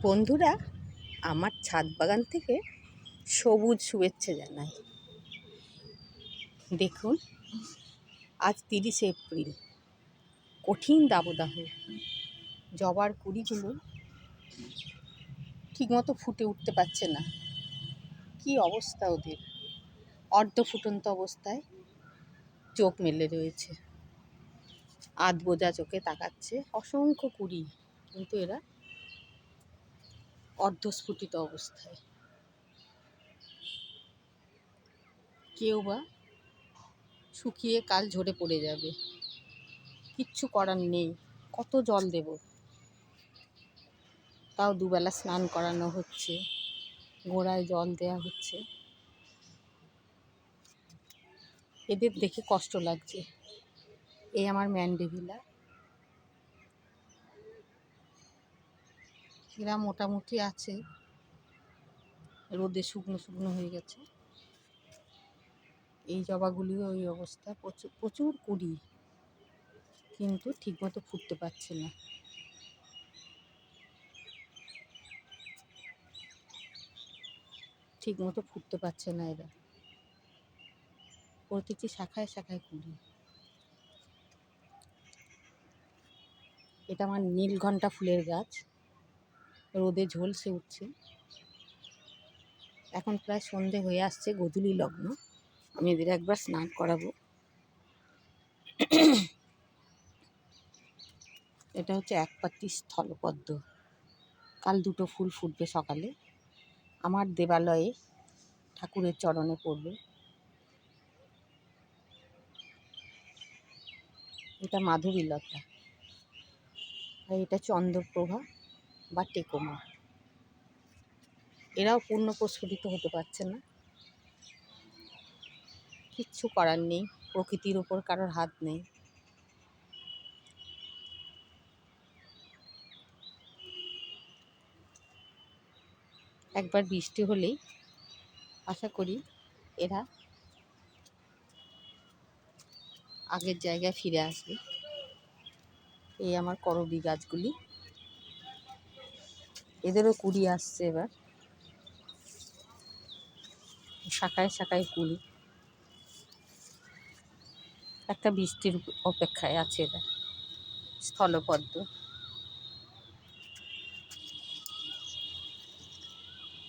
বন্ধুরা, আমার ছাদ বাগান থেকে সবুজ শুভেচ্ছা জানাই। দেখুন, আজ তিরিশে এপ্রিল, কঠিন দাবদাহ। জবার কুড়িগুলো ঠিকমতো ফুটে উঠতে পারছে না। কি অবস্থা ওদের? অর্ধ ফুটন্ত অবস্থায় চোখ মেলে রয়েছে। আধ বোঝা চোখে তাকাচ্ছে অসংখ্য কুড়ি, কিন্তু এরা অর্ধস্ফুটিত অবস্থায়। কেউ বা শুকিয়ে কাল ঝরে পড়ে যাবে। কিচ্ছু করার নেই, কত জল দেব? তাও দুবেলা স্নান করানো হচ্ছে, গোড়ায় জল দেওয়া হচ্ছে। এদের দেখে কষ্ট লাগছে। এই আমার ম্যান্ডেভিলা। এরা মোটামুটি আছে। রোদে শুকনো শুকনো হয়ে গেছে। এই জবাগুলিও ওই অবস্থা প্রচুর প্রচুর কুড়ি। কিন্তু ঠিকমতো ফুটতে পারছে না। ঠিকমতো ফুটতে পারছে না এরা। প্রতিটি শাখায় শাখায় কুড়ি। এটা আমার নীলঘণ্টা ফুলের গাছ। রোদে ঝলসে উঠছে। এখন প্রায় সন্ধে হয়ে আসছে গোধূলি লগ্ন। আমি এদের একবার স্নান করাবো। এটা হচ্ছে এক পাত্রি স্থলপদ্ম। কাল দুটো ফুল ফুটবে সকালে। আমার দেবালয়ে ঠাকুরের চরণে পড়বে। এটা মাধবীলতা আর এটা চন্দ্রপ্রভা। বা টেকোমা। এরাও পূর্ণ প্রস্ফুটিত হতে পারছে না। কিচ্ছু করার নেই, প্রকৃতির ওপর কারোর হাত নেই। একবার বৃষ্টি হলেই আশা করি এরা আগের জায়গায় ফিরে আসবে। এই আমার করবি গাছগুলি। এদেরও কুড়ি আসছে এবার। শাখায় শাখায় কুড়ি। একটা বৃষ্টির অপেক্ষায় আছে এরা স্থলপদ্ম।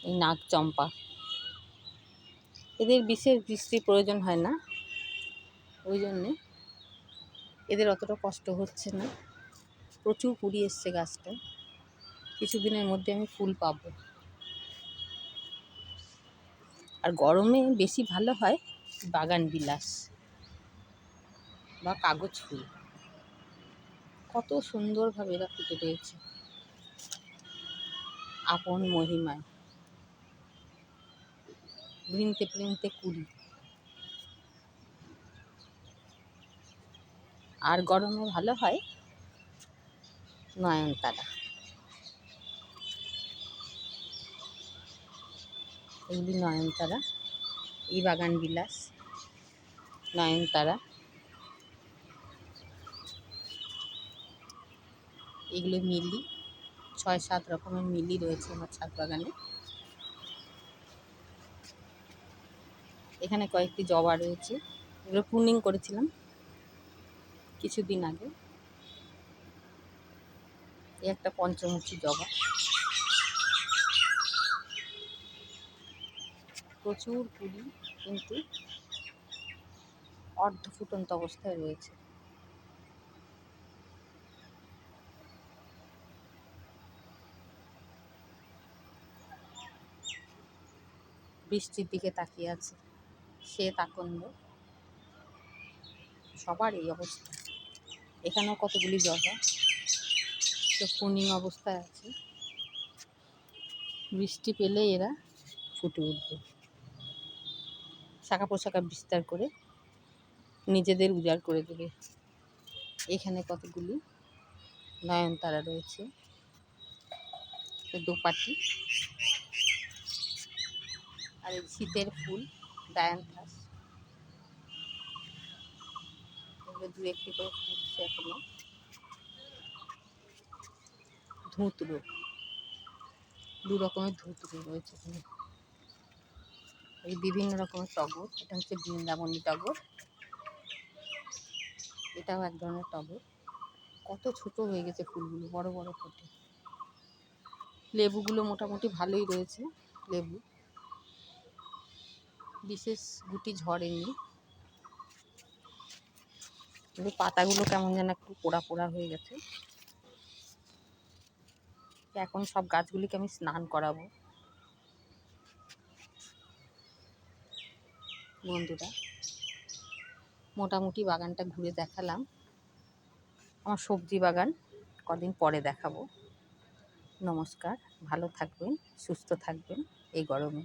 এই নাগ চম্পা এদের বিশেষ বৃষ্টির প্রয়োজন হয় না। ওই জন্যে এদের অতটা কষ্ট হচ্ছে না। প্রচুর কুড়ি এসছে গাছটা কিছুদিনের মধ্যে আমি ফুল পাব। আর গরমে বেশি ভালো হয় বাগান বিলাস বা কাগজ ফুল। কত সুন্দরভাবে এরা ফুটে রয়েছে। আপন মহিমায়। বৃন্তে বৃন্তে কুড়ি। আর গরমে ভালো হয় নয়নতারা। এগুলি নয়নতারা, এই বাগান বিলাস, নয়নতারা। এগুলো মিলি, ছয় সাত রকমের মিলি রয়েছে আমার ছাদ বাগানে। এখানে কয়েকটি জবা রয়েছে, এগুলো প্রুনিং করেছিলাম কিছুদিন আগে। এই একটা পঞ্চমুখী জবা। প্রচুর কুড়ি কিন্তু অর্ধ ফুটন্ত অবস্থায় রয়েছে। বৃষ্টির দিকে তাকিয়ে আছে। সে তাকন্দ। সবার এই অবস্থা। এখানেও কতগুলি জবা তো পূর্ণিম অবস্থায় আছে। বৃষ্টি পেলে এরা ফুটে উঠবে। শাখা পোশাকা বিস্তার করে নিজেদের উজাড় করে দেবে। এখানে কতগুলি নয়নতারা রয়েছে। দোপাটি। আর শীতের ফুল ডায়ান্থাস এগুলো দু একটি করে ফুটছে এখনও। ধুতরো। দু রকমের ধুতরি রয়েছে এখানে। এই বিভিন্ন রকমের টগর। এটা হচ্ছে বৃন্দাবনী টগর। এটাও এক ধরনের টগর। কত ছোট হয়ে গেছে ফুলগুলো, বড় বড় ফোটে। লেবুগুলো মোটামুটি ভালোই রয়েছে, লেবু। বিশেষ গুটি ঝড়েনি কিন্তু পাতাগুলো কেমন যেন একটু পোড়া পোড়া হয়ে গেছে। এখন সব গাছগুলিকে আমি স্নান করাবো। বন্ধুরা। মোটামুটি বাগানটা ঘুরে দেখালাম। আমার সবজি বাগান, কদিন পরে দেখাবো। নমস্কার, ভালো থাকবেন, সুস্থ থাকবেন এই গরমে।